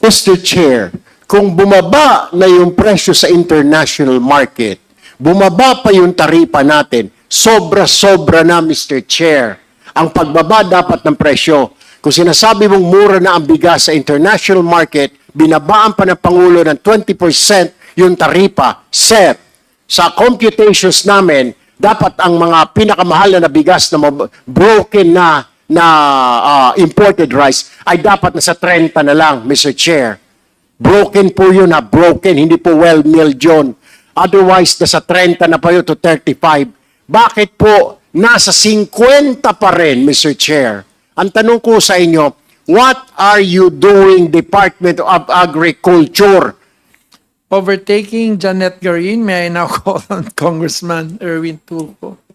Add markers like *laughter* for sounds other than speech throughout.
Mr. Chair, kung bumaba na yung presyo sa international market, bumaba pa yung taripa natin, sobra-sobra na, Mr. Chair. Ang pagbaba dapat ng presyo. Kung sinasabi mong mura na ang bigas sa international market, binabaan pa ng Pangulo ng 20% yung taripa. Sir, sa computations namin, dapat ang mga pinakamahal na bigas na broken na na ah, imported rice ay dapat nasa 30 na lang, Mr. Chair. Broken po yun na broken, hindi po well milled yun. Otherwise, nasa 30 na pa yun to 35. Bakit po nasa 50 pa rin, Mr. Chair? Ang tanong ko sa inyo, what are you doing, Department of Agriculture? Overtaking Janet Garin, may I now *laughs* call on Congressman Erwin Tulfo.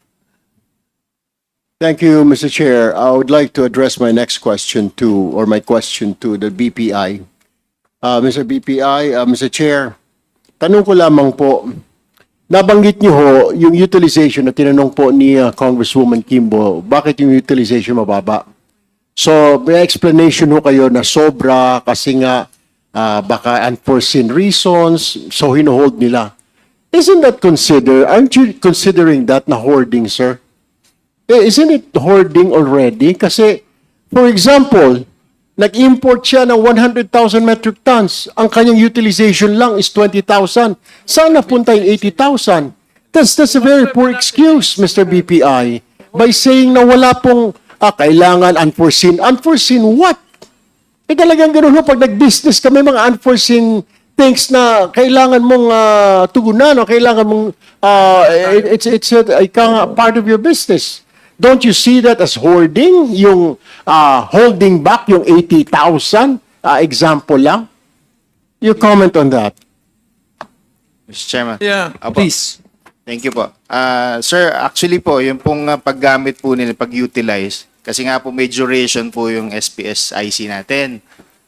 Thank you, Mr. Chair. I would like to address my next question to, or my question to the BPI. Uh, Mr. BPI, uh, Mr. Chair, tanong ko lamang po, nabanggit niyo ho yung utilization na tinanong po ni uh, Congresswoman Kimbo, bakit yung utilization mababa? So, may explanation ho kayo na sobra kasi nga uh, baka unforeseen reasons, so hinohold nila. Isn't that consider, aren't you considering that na hoarding, sir? Eh, isn't it hoarding already? Kasi, for example, nag-import siya ng 100,000 metric tons. Ang kanyang utilization lang is 20,000. Saan napunta yung 80,000? That's, that's a very poor excuse, Mr. BPI, by saying na wala pong ah, kailangan unforeseen. Unforeseen what? Eh talagang ganun ho, pag nag-business ka, may mga unforeseen things na kailangan mong ah, tugunan o kailangan mong, ah, it- it's, it's a, ika nga, part of your business. Don't you see that as hoarding? Yung ah, holding back yung 80,000? ah, example lang? You comment on that. Mr. Chairman. Yeah, Apo. please. Thank you po. Ah, sir, actually po, yung pong ah, paggamit po nila, pag-utilize, kasi nga po may duration po yung SPS IC natin.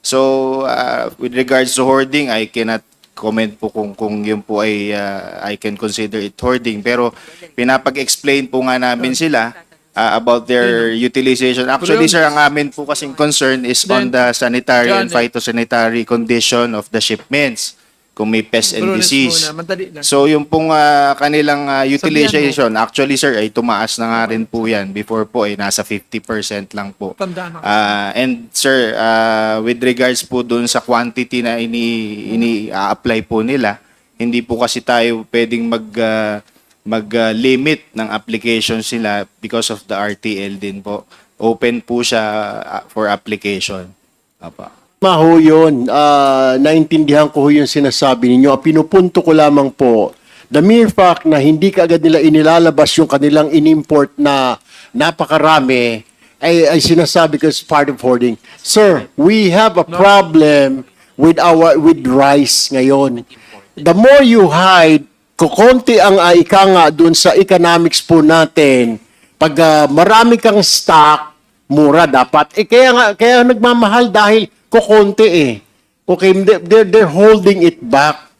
So, ah, with regards to hoarding, I cannot comment po kung kung yun po ay ah, I can consider it hoarding pero pinapag-explain po nga namin sila ah, about their utilization. Actually sir, ang amin po kasing concern is on the sanitary and eh. phytosanitary condition of the shipments kung may pest and disease. So yung pong ah, kanilang ah, utilization, actually sir, ay tumaas na nga rin po yan. Before po ay nasa 50% lang po. Ah, and sir, ah, with regards po dun sa quantity na ini ini-apply po nila, hindi po kasi tayo pwedeng mag ah, mag-limit ng applications nila because of the RTL din po. Open po siya ah, for application. Apa. Maho yun. Ah, naintindihan ko yung sinasabi ninyo. Pinupunto ko lamang po, the mere fact na hindi kaagad nila inilalabas yung kanilang inimport na napakarami, ay, ay sinasabi ko part of hoarding. Sir, we have a problem with our with rice ngayon. The more you hide, kukonti ang uh, ika nga dun sa economics po natin. Pag ah, marami kang stock, mura dapat. Eh kaya nga kaya nagmamahal dahil kukonti eh. Okay, they're, they're, holding it back.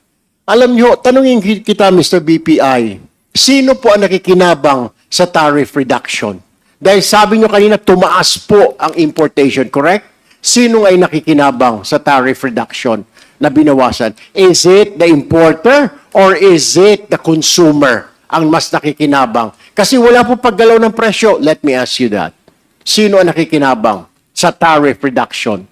Alam nyo, tanungin ki- kita Mr. BPI, sino po ang nakikinabang sa tariff reduction? Dahil sabi nyo kanina, tumaas po ang importation, correct? Sino ay nakikinabang sa tariff reduction na binawasan? Is it the importer or is it the consumer ang mas nakikinabang? Kasi wala po paggalaw ng presyo. Let me ask you that. Sino ang nakikinabang sa tariff reduction?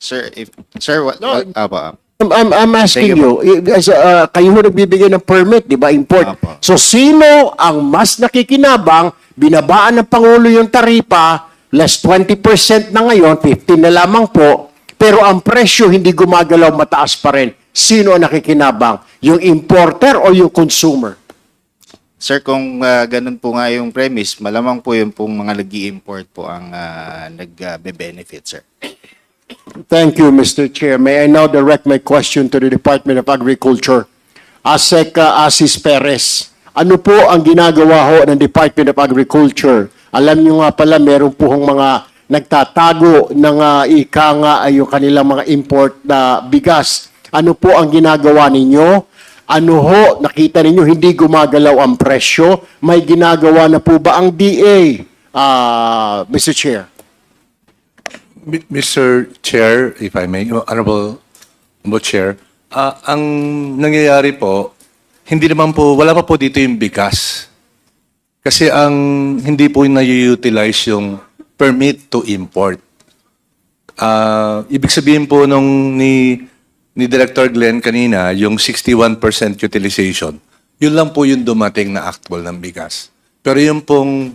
Sir, if sir what, No, what apa. I'm, I'm, I'm asking Sige you, as, uh, kayo ho nagbibigay ng permit, di ba, import. Apo. So, sino ang mas nakikinabang, binabaan ng Pangulo yung taripa, less 20% na ngayon, 15 na lamang po, pero ang presyo hindi gumagalaw, mataas pa rin. Sino ang nakikinabang? Yung importer o yung consumer? Sir, kung ah, ganun po nga yung premise, malamang po yung pong mga nag import po ang ah, nag-benefit, sir. Thank you, Mr. Chair. May I now direct my question to the Department of Agriculture. ASEC uh, Asis Perez, ano po ang ginagawa ho ng Department of Agriculture? Alam niyo nga pala, meron po hong mga nagtatago ng uh, ika nga ay yung kanilang mga import na bigas. Ano po ang ginagawa ninyo? Ano ho, nakita ninyo, hindi gumagalaw ang presyo? May ginagawa na po ba ang DA, uh, Mr. Chair? Mr. Chair, if I may, Honorable, Chair, ah, ang nangyayari po, hindi naman po, wala pa po dito yung bigas. Kasi ang hindi po na-utilize yung permit to import. Ah, ibig sabihin po nung ni ni Director Glenn kanina, yung 61% utilization, yun lang po yung dumating na actual ng bigas. Pero yung pong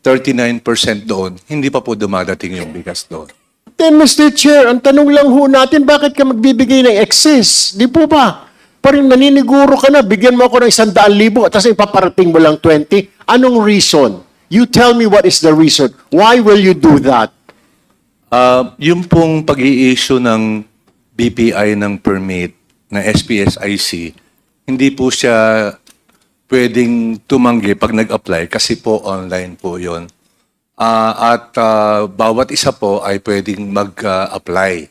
39% doon, hindi pa po dumadating yung bigas doon. Then, Mr. Chair, ang tanong lang ho natin, bakit ka magbibigay ng excess? Di po ba? Parang naniniguro ka na, bigyan mo ako ng isang daan libo, at tapos ipaparating mo lang 20. Anong reason? You tell me what is the reason. Why will you do that? Ah, yung pong pag issue ng BPI ng permit na SPSIC, hindi po siya pwedeng tumanggi pag nag-apply kasi po online po yon. Ah, at ah, bawat isa po ay pwedeng mag-apply.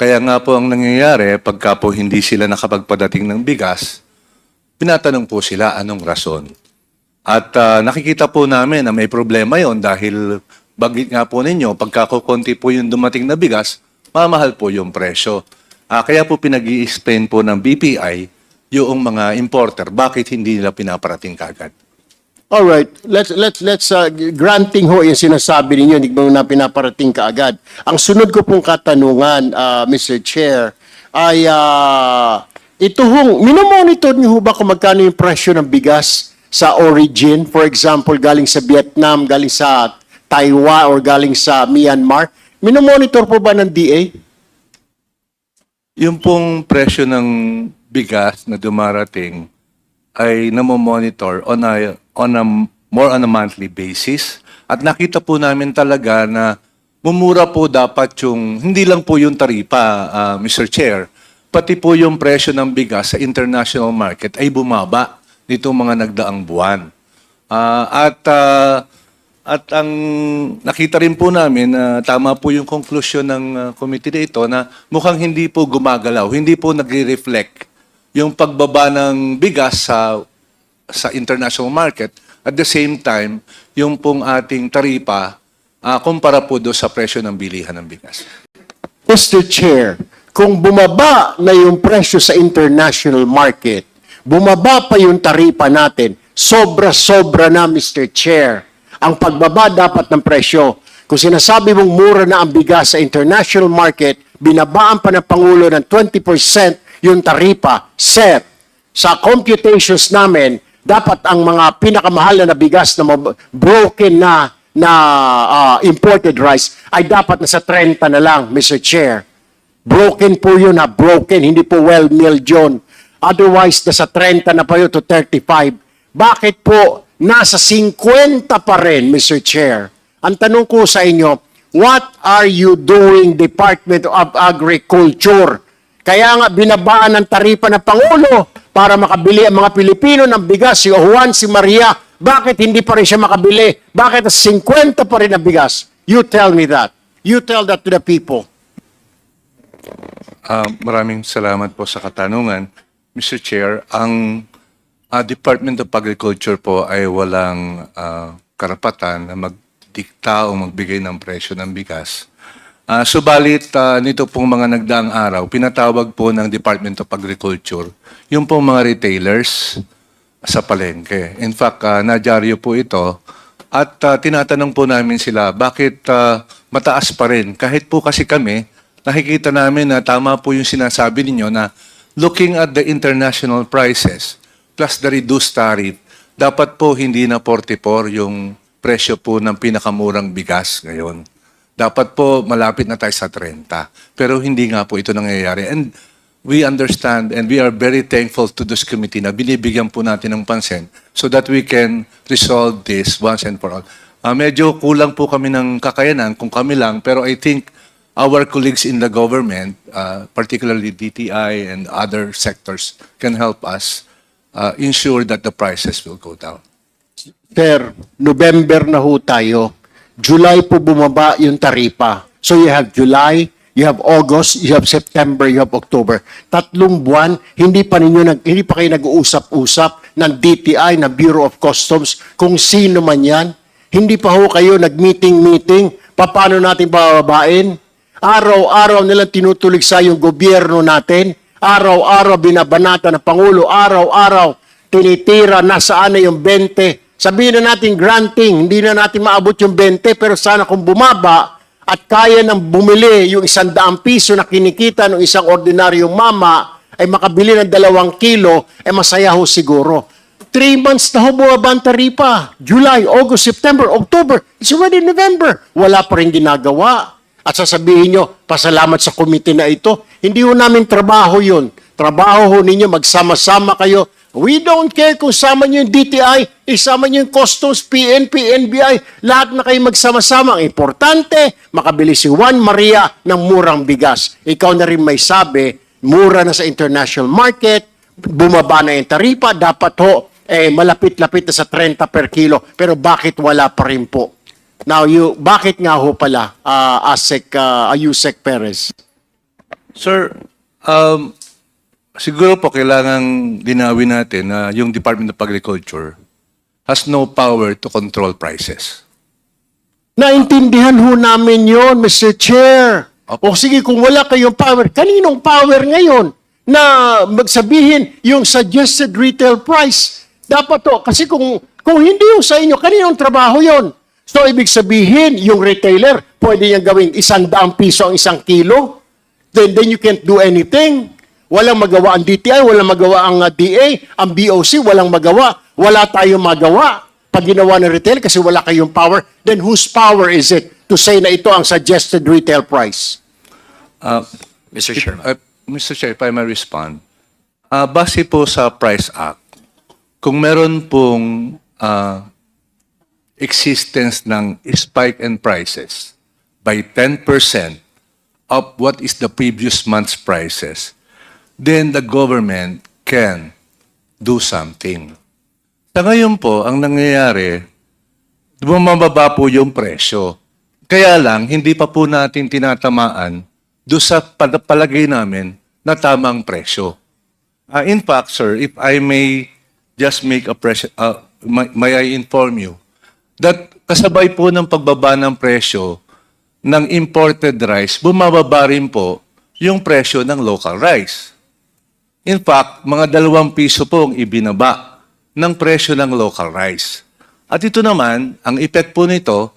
Kaya nga po ang nangyayari, pagka po hindi sila nakapagpadating ng bigas, pinatanong po sila anong rason. At ah, nakikita po namin na may problema yon dahil bagit nga po ninyo, pagka kukunti po yung dumating na bigas, mamahal po yung presyo. Ah, kaya po pinag explain po ng BPI yung mga importer, bakit hindi nila pinaparating kagad. All right, let's let's let's uh, granting ho yung sinasabi ninyo, hindi mo na pinaparating ka agad. Ang sunod ko pong katanungan, uh, Mr. Chair, ay uh, ito hong minomonitor niyo ho ba kung magkano yung presyo ng bigas sa origin? For example, galing sa Vietnam, galing sa Taiwan or galing sa Myanmar. Minomonitor po ba ng DA? Yung pong presyo ng bigas na dumarating ay namomonitor on a, on a, more on a monthly basis. At nakita po namin talaga na mumura po dapat yung, hindi lang po yung taripa, ah, Mr. Chair, pati po yung presyo ng bigas sa international market ay bumaba nitong mga nagdaang buwan. Ah, at ah, at ang nakita rin po namin na tama po yung conclusion ng uh, committee na ito na mukhang hindi po gumagalaw, hindi po nagre-reflect yung pagbaba ng bigas sa sa international market at the same time yung pong ating taripa ah, kumpara po do sa presyo ng bilihan ng bigas. Mr. Chair, kung bumaba na yung presyo sa international market, bumaba pa yung taripa natin, sobra-sobra na, Mr. Chair. Ang pagbaba dapat ng presyo. Kung sinasabi mong mura na ang bigas sa international market, binabaan pa ng Pangulo ng 20% yung taripa. Sir, sa computations namin, dapat ang mga pinakamahal na bigas na broken na na ah, imported rice ay dapat nasa 30 na lang, Mr. Chair. Broken po yun na broken, hindi po well milled yun. Otherwise, nasa 30 na pa yun to 35. Bakit po nasa 50 pa rin, Mr. Chair? Ang tanong ko sa inyo, what are you doing, Department of Agriculture? Kaya nga binabaan ng taripa ng Pangulo para makabili ang mga Pilipino ng bigas, si Juan, si Maria. Bakit hindi pa rin siya makabili? Bakit 50 pa rin ang bigas? You tell me that. You tell that to the people. Ah, maraming salamat po sa katanungan. Mr. Chair, ang ah, Department of Agriculture po ay walang ah, karapatan na magdikta o magbigay ng presyo ng bigas. Ah, subalit ah, nito pong mga nagdaang araw, pinatawag po ng Department of Agriculture yung pong mga retailers sa palengke. In fact, uh, nadyaryo po ito at ah, tinatanong po namin sila bakit ah, mataas pa rin. Kahit po kasi kami, nakikita namin na tama po yung sinasabi ninyo na looking at the international prices plus the reduced tariff, dapat po hindi na 44 yung presyo po ng pinakamurang bigas ngayon. Dapat po malapit na tayo sa 30. Pero hindi nga po ito nangyayari. And we understand and we are very thankful to this committee na binibigyan po natin ng pansin so that we can resolve this once and for all. Ah, medyo kulang po kami ng kakayanan kung kami lang, pero I think our colleagues in the government, uh, particularly DTI and other sectors, can help us uh, ensure that the prices will go down. Sir, November na ho tayo. July po bumaba yung taripa. So you have July, you have August, you have September, you have October. Tatlong buwan, hindi pa ninyo nag, hindi pa kayo nag-uusap-usap ng DTI, ng Bureau of Customs, kung sino man yan. Hindi pa ho kayo nag-meeting-meeting, paano natin bababain? Araw-araw nilang tinutuligsa yung gobyerno natin. Araw-araw binabanata ng Pangulo. Araw-araw tinitira nasaan na yung 20. Sabihin na natin granting, hindi na natin maabot yung 20 pero sana kung bumaba at kaya nang bumili yung isang daang piso na kinikita ng isang ordinaryong mama ay makabili ng dalawang kilo, ay masaya ho siguro. Three months na ho bumaba ang taripa. July, August, September, October. It's already November. Wala pa rin ginagawa. At sasabihin nyo, pasalamat sa komite na ito. Hindi ho namin trabaho yun. Trabaho ho ninyo, magsama-sama kayo. We don't care kung sama nyo yung DTI, isama nyo yung Customs, PNP, NBI, lahat na kayo magsama-sama. Ang importante, makabili si Juan Maria ng murang bigas. Ikaw na rin may sabi, mura na sa international market, bumaba na yung taripa, dapat ho, eh, malapit-lapit na sa 30 per kilo. Pero bakit wala pa rin po? Now, you, bakit nga ho pala, uh, Asek, uh, Ayusek Perez? Sir, um, siguro po kailangan linawin natin na yung Department of Agriculture has no power to control prices. Naintindihan ho namin yon, Mr. Chair. Opo. O sige, kung wala kayong power, kaninong power ngayon na magsabihin yung suggested retail price? Dapat to, kasi kung, kung hindi yung sa inyo, kaninong trabaho yon? So, ibig sabihin, yung retailer, pwede niyang gawing isang daang piso ang isang kilo? Then, then you can't do anything. Walang magawa ang DTI, walang magawa ang uh, DA, ang BOC, walang magawa. Wala tayong magawa pag ginawa ng retail kasi wala kayong power, then whose power is it to say na ito ang suggested retail price? Uh, Mr. if- Chairman. uh, Mr. Chair, if I may respond. Uh, base po sa Price Act, kung meron pong uh, existence ng spike in prices by 10% of what is the previous month's prices, then the government can do something. Sa ngayon po, ang nangyayari, bumababa po yung presyo. Kaya lang, hindi pa po natin tinatamaan do sa pal- palagay namin na tamang presyo. Ah, in fact, sir, if I may just make a presyo, uh, may, may I inform you, that kasabay po ng pagbaba ng presyo ng imported rice, bumababa rin po yung presyo ng local rice. In fact, mga dalawang piso po ang ibinaba ng presyo ng local rice. At ito naman, ang effect po nito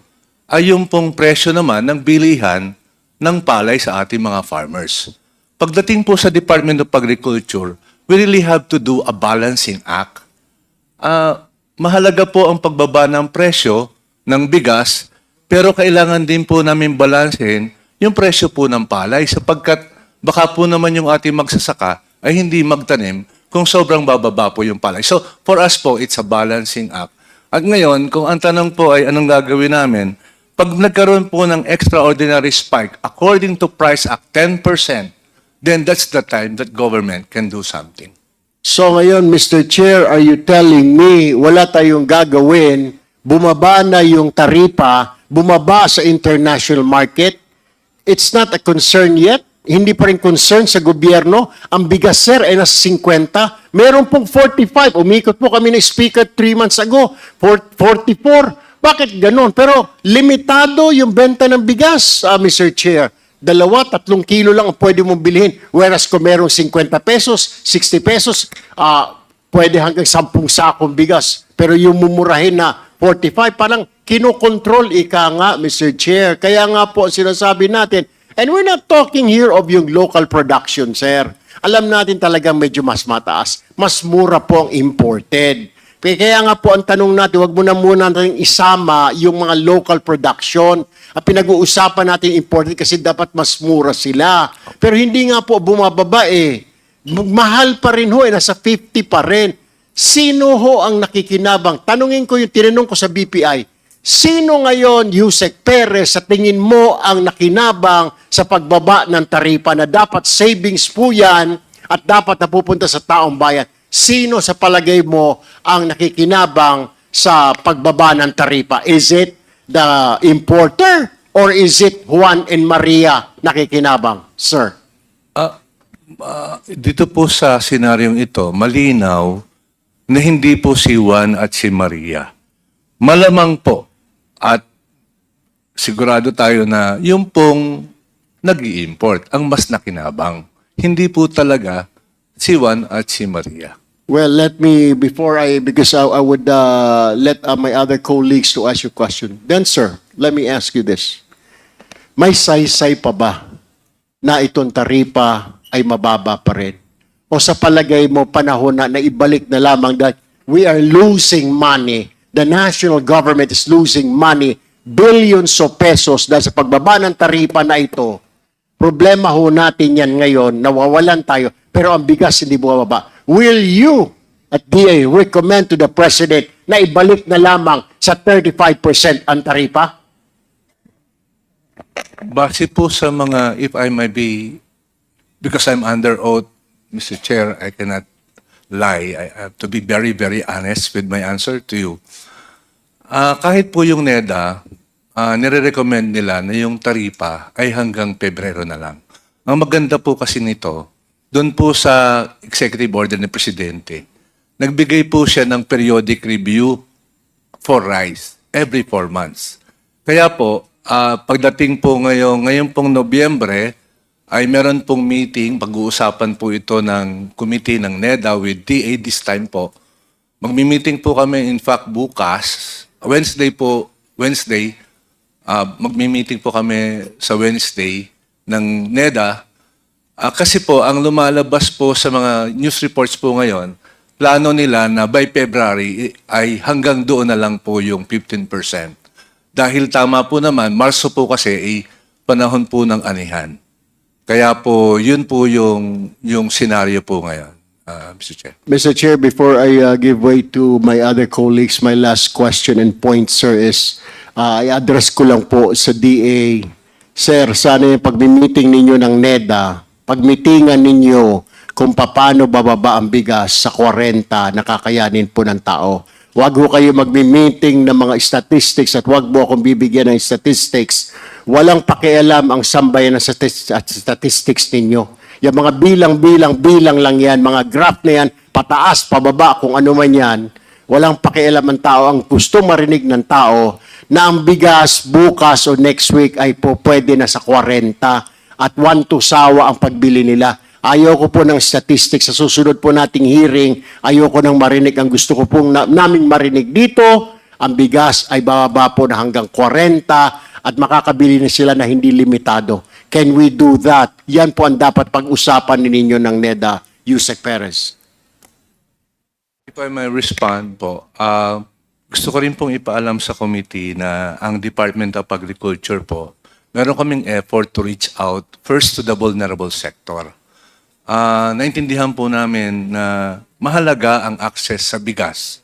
ay yung pong presyo naman ng bilihan ng palay sa ating mga farmers. Pagdating po sa Department of Agriculture, we really have to do a balancing act. Ah, mahalaga po ang pagbaba ng presyo ng bigas, pero kailangan din po namin balansehin yung presyo po ng palay sapagkat baka po naman yung ating magsasaka ay hindi magtanim kung sobrang bababa po yung palay. So, for us po, it's a balancing act. At ngayon, kung ang tanong po ay anong gagawin namin, pag nagkaroon po ng extraordinary spike, according to Price Act, 10%, then that's the time that government can do something. So ngayon, Mr. Chair, are you telling me wala tayong gagawin, bumaba na yung taripa, bumaba sa international market? It's not a concern yet? Hindi pa rin concern sa gobyerno? Ang bigas, sir, ay nasa 50. Meron pong 45. Umikot po kami ng speaker 3 months ago. For- 44. Bakit ganon? Pero limitado yung benta ng bigas, ah, Mr. Chair. Dalawa, tatlong kilo lang ang pwede mong bilhin. Whereas kung merong 50 pesos, 60 pesos, ah, pwede hanggang 10 sakong bigas. Pero yung mumurahin na 45, parang kinokontrol ika nga, Mr. Chair. Kaya nga po sinasabi natin, and we're not talking here of yung local production, sir. Alam natin talagang medyo mas mataas. Mas mura po ang imported. Kaya nga po ang tanong natin, wag mo na muna natin isama yung mga local production. At pinag-uusapan natin imported kasi dapat mas mura sila. Pero hindi nga po bumababa eh. Mahal pa rin ho eh, nasa 50 pa rin. Sino ho ang nakikinabang? Tanungin ko yung tinanong ko sa BPI. Sino ngayon, Yusek Perez, sa tingin mo ang nakinabang sa pagbaba ng taripa na dapat savings po yan at dapat napupunta sa taong bayan? Sino sa palagay mo ang nakikinabang sa pagbaba ng taripa? Is it the importer or is it Juan and Maria nakikinabang, sir? Dito po sa senaryong ito, malinaw na hindi po si Juan at si Maria. Malamang po at sigurado tayo na yung pong nag import ang mas nakinabang. Hindi po talaga si Juan at si Maria. Well, let me, before I, because I, I would uh, let uh, my other colleagues to ask you question. Then, sir, let me ask you this. May saysay pa ba na itong taripa ay mababa pa rin? O sa palagay mo, panahon na na ibalik na lamang that we are losing money, the national government is losing money, billions of pesos dahil sa pagbaba ng taripa na ito, Problema ho natin yan ngayon, nawawalan tayo, pero ang bigas hindi bumababa. Will you at DA recommend to the President na ibalik na lamang sa 35% ang taripa? Base po sa mga, if I may be, because I'm under oath, Mr. Chair, I cannot lie. I have to be very, very honest with my answer to you. Ah, kahit po yung NEDA, ah, nire-recommend nila na yung taripa ay hanggang Pebrero na lang. Ang maganda po kasi nito, doon po sa executive order ni Presidente, nagbigay po siya ng periodic review for rice every four months. Kaya po, ah, pagdating po ngayon, ngayon pong Nobyembre, ay meron pong meeting, pag-uusapan po ito ng committee ng NEDA with DA this time po. Magmi-meeting po kami in fact bukas, Wednesday po, Wednesday, ah, magmi-meeting po kami sa Wednesday ng NEDA Ah, kasi po, ang lumalabas po sa mga news reports po ngayon, plano nila na by February eh, ay hanggang doon na lang po yung 15%. Dahil tama po naman, Marso po kasi ay panahon po ng anihan. Kaya po, yun po yung, yung scenario po ngayon, ah, Mr. Chair. Mr. Chair, before I uh, give way to my other colleagues, my last question and point, sir, is uh, I address ko lang po sa DA. Sir, sana yung pag-meeting ninyo ng NEDA, pagmitingan ninyo kung paano bababa ang bigas sa 40 na kakayanin po ng tao. Huwag ho kayo magmi-meeting ng mga statistics at huwag mo akong bibigyan ng statistics. Walang pakialam ang sambayan ng statis- at statistics ninyo. Yung mga bilang-bilang, bilang lang yan, mga graph na yan, pataas, pababa, kung ano man yan, walang pakialam ang tao. Ang gusto marinig ng tao na ang bigas bukas o next week ay po pwede na sa 40 at one to sawa ang pagbili nila. Ayoko po ng statistics sa susunod po nating hearing. Ayoko nang marinig. Ang gusto ko pong na, naming marinig dito, ang bigas ay bababa po na hanggang 40 at makakabili na sila na hindi limitado. Can we do that? Yan po ang dapat pag-usapan ninyo ng NEDA, Yusek Perez. If I may respond po, ah, gusto ko rin pong ipaalam sa committee na ang Department of Agriculture po, meron kaming effort to reach out first to the vulnerable sector. Ah, naintindihan po namin na mahalaga ang access sa bigas.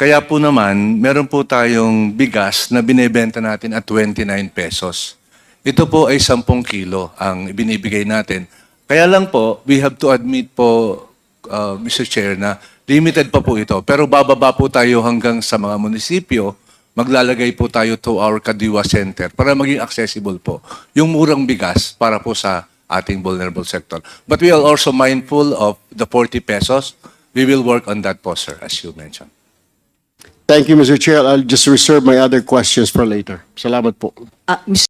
Kaya po naman, meron po tayong bigas na binebenta natin at 29 pesos. Ito po ay 10 kilo ang binibigay natin. Kaya lang po, we have to admit po, uh, Mr. Chair, na limited pa po ito. Pero bababa po tayo hanggang sa mga munisipyo, maglalagay po tayo to our Kadiwa Center para maging accessible po yung murang bigas para po sa ating vulnerable sector. But we are also mindful of the 40 pesos. We will work on that po, sir, as you mentioned. Thank you, Mr. Chair. I'll just reserve my other questions for later. Salamat po. Ah, Mr.